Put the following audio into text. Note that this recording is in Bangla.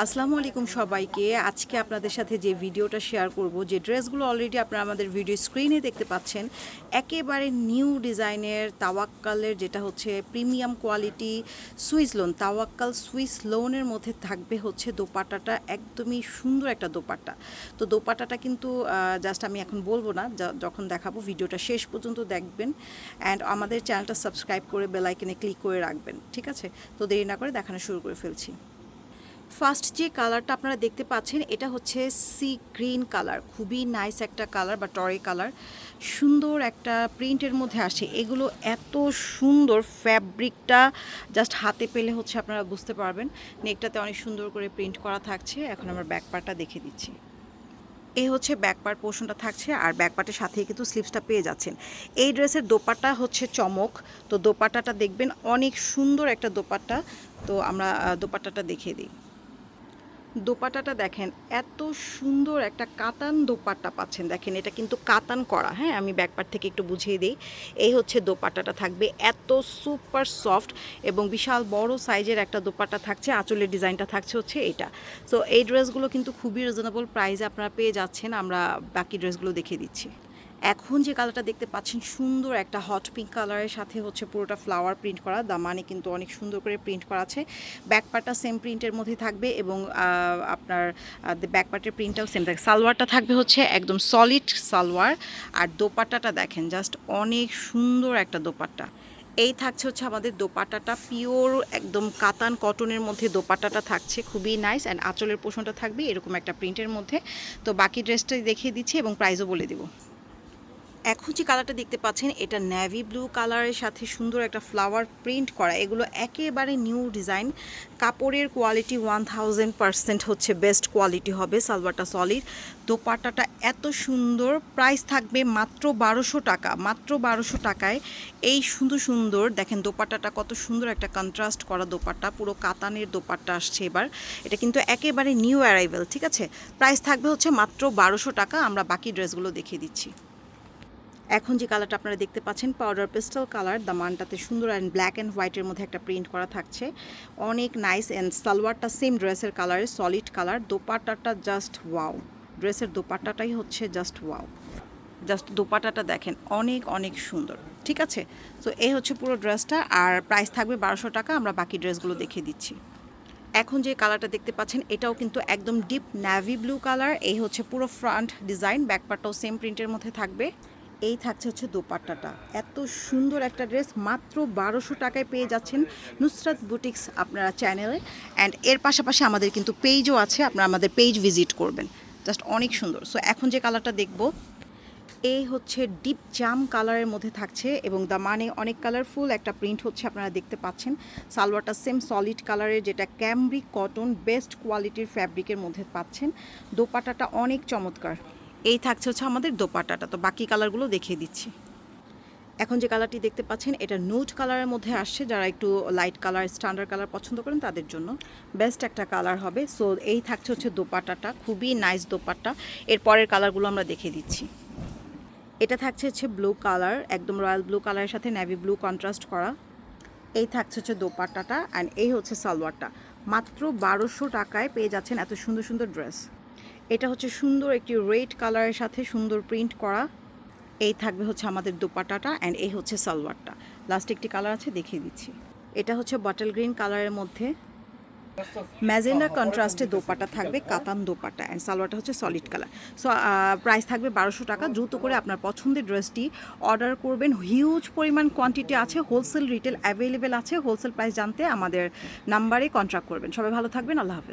আসসালামু আলাইকুম সবাইকে। আজকে আপনাদের সাথে যে ভিডিওটা শেয়ার করব, যে ড্রেসগুলো অলরেডি আপনারা আমাদের ভিডিও স্ক্রিনে দেখতে পাচ্ছেন, একেবারে নিউ ডিজাইনের তাওয়াক্কালের যেটা হচ্ছে premium quality Swiss lawn Tawakkal Swiss লোনের মধ্যে থাকবে হচ্ছে দোপাট্টাটা, একদমই সুন্দর একটা দোপাট্টা। তো দোপাট্টাটা কিন্তু জাস্ট আমি এখন বলব না যখন দেখাবো ভিডিওটা শেষ পর্যন্ত দেখবেন। অ্যান্ড আমাদের চ্যানেলটা সাবস্ক্রাইব করে বেলাইকেনে ক্লিক করে রাখবেন, ঠিক আছে? তো দেরি না করে দেখানো শুরু করে ফেলছি। ফার্স্ট যে কালারটা আপনারা দেখতে পাচ্ছেন এটা হচ্ছে সি গ্রিন কালার। খুবই নাইস একটা কালার বা টরে কালার। সুন্দর একটা প্রিন্টের মধ্যে আসে। এগুলো এত সুন্দর ফ্যাব্রিকটা জাস্ট হাতে পেলে হচ্ছে আপনারা বুঝতে পারবেন। নেকটাতে অনেক সুন্দর করে প্রিন্ট করা থাকছে। এখন আমার ব্যাক পার্টটা দেখে দিচ্ছি। এই হচ্ছে ব্যাক পার্ট পোর্শনটা থাকছে আর ব্যাক পার্টের সাথেই কিন্তু স্লিপসটা পেয়ে যাচ্ছেন। এই ড্রেসের দোপাট্টা হচ্ছে চমক। তো দোপাটাটা দেখবেন অনেক সুন্দর একটা দোপাট্টা। তো আমরা আহ, দোপাট্টাটা দেখিয়ে দিই। দোপাট্টাটা দেখেন, এত সুন্দর একটা কাতান দোপাট্টা পাচ্ছেন। দেখেন, এটা কিন্তু কাতান করা হ্যাঁ? আমি ব্যাকপার্ট থেকে একটু বুঝিয়ে দিই। এই হচ্ছে দোপাট্টাটা থাকবে, এত সুপার সফট এবং বিশাল বড় সাইজের একটা দোপাট্টা থাকছে। আঁচলের ডিজাইনটা থাকছে হচ্ছে এটা সো এই ড্রেসগুলো কিন্তু খুবই রিজনেবল প্রাইসে আপনারা পেয়ে যাচ্ছেন। আমরা বাকি ড্রেসগুলো দেখিয়ে দিচ্ছি। এখন যে কালারটা দেখতে পাচ্ছেন, সুন্দর একটা হট পিঙ্ক কালারের সাথে হচ্ছে পুরোটা ফ্লাওয়ার প্রিন্ট করা। দামানে কিন্তু অনেক সুন্দর করে প্রিন্ট করা আছে। ব্যাক পার্টটা সেম প্রিন্টের মধ্যে থাকবে এবং আপনার ব্যাক পার্টের প্রিন্টটাও সেম থাকবে। সালোয়ারটা থাকবে হচ্ছে একদম সলিড সালোয়ার আর দোপাট্টাটা দেখেন জাস্ট অনেক সুন্দর একটা দোপাট্টা। এই থাকছে হচ্ছে আমাদের দোপাট্টাটা। পিওর একদম কাতান কটনের মধ্যে দোপাট্টাটা থাকছে। খুবই নাইস অ্যান্ড আঁচলের পোষণটা থাকবে এরকম একটা প্রিন্টের মধ্যে। তো বাকি ড্রেসটাই দেখিয়ে দিচ্ছি এবং প্রাইসও বলে দিব। এখন যে কালারটা দেখতে পাচ্ছেন, এটা নেভি ব্লু কালারের সাথে সুন্দর একটা ফ্লাওয়ার প্রিন্ট করা। এগুলো একেবারে নিউ ডিজাইন কাপড়ের কোয়ালিটি ওয়ান থাউজেন্ড পারসেন্ট হচ্ছে বেস্ট কোয়ালিটি হবে সালোয়ারটা সলিড দোপাট্টাটা এত সুন্দর প্রাইস থাকবে মাত্র বারোশো টাকা। মাত্র বারোশো টাকায় এই সুন্দর সুন্দর, দেখেন দোপাট্টাটা কত সুন্দর একটা কন্ট্রাস্ট করা দোপাট্টা। পুরো কাতানের দোপাট্টা আসছে এবার। এটা কিন্তু একেবারে নিউ অ্যারাইভেল ঠিক আছে? প্রাইস থাকবে হচ্ছে মাত্র বারোশো টাকা। আমরা বাকি ড্রেসগুলো দেখিয়ে দিচ্ছি। এখন যে কালারটা আপনারা দেখতে পাচ্ছেন পাউডার পেস্টাল কালার দামানটাতে সুন্দর অ্যান্ড ব্ল্যাক অ্যান্ড হোয়াইটের মধ্যে একটা প্রিন্ট করা থাকছে। অনেক নাইস অ্যান্ড সালোয়ারটা সেম ড্রেসের কালারের সলিড কালার দোপাট্টাটা জাস্ট ওয়াও ড্রেসের দোপাট্টাটাই হচ্ছে জাস্ট ওয়াও জাস্ট দোপাট্টাটা দেখেন, অনেক অনেক সুন্দর। ঠিক আছে? তো এই হচ্ছে পুরো ড্রেসটা আর প্রাইস থাকবে বারোশো টাকা, আমরা বাকি ড্রেসগুলো দেখিয়ে দিচ্ছি। এখন যে কালারটা দেখতে পাচ্ছেন, এটাও কিন্তু একদম ডিপ ন্যাভি ব্লু কালার এই হচ্ছে পুরো ফ্রন্ট ডিজাইন ব্যাকপার্টটাও সেম প্রিন্টের মধ্যে থাকবে। এই থাকছে হচ্ছে দোপাট্টাটা। এত সুন্দর একটা ড্রেস, মাত্র বারোশো টাকায় পেয়ে যাচ্ছেন নুসরাত বুটিক্স আপনারা চ্যানেলে। অ্যান্ড এর পাশাপাশি আমাদের কিন্তু পেজও আছে, আপনারা আমাদের পেজ ভিজিট করবেন। জাস্ট অনেক সুন্দর। সো এখন যে কালারটা দেখব এই হচ্ছে ডিপ জাম কালারের মধ্যে থাকছে এবং দামানে অনেক কালারফুল একটা প্রিন্ট হচ্ছে আপনারা দেখতে পাচ্ছেন। সালোয়ারটা সেম সলিড কালারের যেটা ক্যামব্রিক কটন বেস্ট কোয়ালিটির ফ্যাব্রিকের মধ্যে পাচ্ছেন। দোপাটাটা অনেক চমৎকার। এই থাকছে হচ্ছে আমাদের দোপাটাটা তো বাকি কালারগুলো দেখিয়ে দিচ্ছি। এখন যে কালারটি দেখতে পাচ্ছেন, এটা নুট কালারের মধ্যে আসছে। যারা একটু লাইট কালার স্ট্যান্ডার্ড কালার পছন্দ করেন, তাদের জন্য বেস্ট একটা কালার হবে। সো এই থাকছে হচ্ছে দোপাটাটা খুবই নাইস দোপাট্টা। এর পরের কালারগুলো আমরা দেখিয়ে দিচ্ছি। এটা থাকছে হচ্ছে ব্লু কালার একদম রয়্যাল ব্লু কালারের সাথে নেভি ব্লু কন্ট্রাস্ট করা। এই থাকছে হচ্ছে দোপাট্টাটা। অ্যান্ড এই হচ্ছে সালোয়ারটা। মাত্র বারোশো টাকায় পেয়ে যাচ্ছেন এত সুন্দর সুন্দর ড্রেস এটা হচ্ছে সুন্দর একটি রেড কালারের সাথে সুন্দর প্রিন্ট করা। এই থাকবে হচ্ছে আমাদের দোপাট্টাটা অ্যান্ড এই হচ্ছে সালোয়ারটা। লাস্ট একটি কালার আছে, দেখিয়ে দিচ্ছি। এটা হচ্ছে বটল গ্রিন কালারের মধ্যে। ম্যাজেন্ডা কন্ট্রাস্টে দোপাটা থাকবে, কাতান দোপাটা অ্যান্ড সালোয়ারটা হচ্ছে সলিড কালার সো প্রাইস থাকবে বারোশো টাকা। দ্রুত করে আপনার পছন্দের ড্রেসটি অর্ডার করবেন। হিউজ পরিমাণ কোয়ান্টিটি আছে হোলসেল রিটেল অ্যাভেলেবেল আছে। হোলসেল প্রাইস জানতে আমাদের নাম্বারে কন্ট্যাক্ট করবেন। সবাই ভালো থাকবেন, আল্লাহ হাফেজ।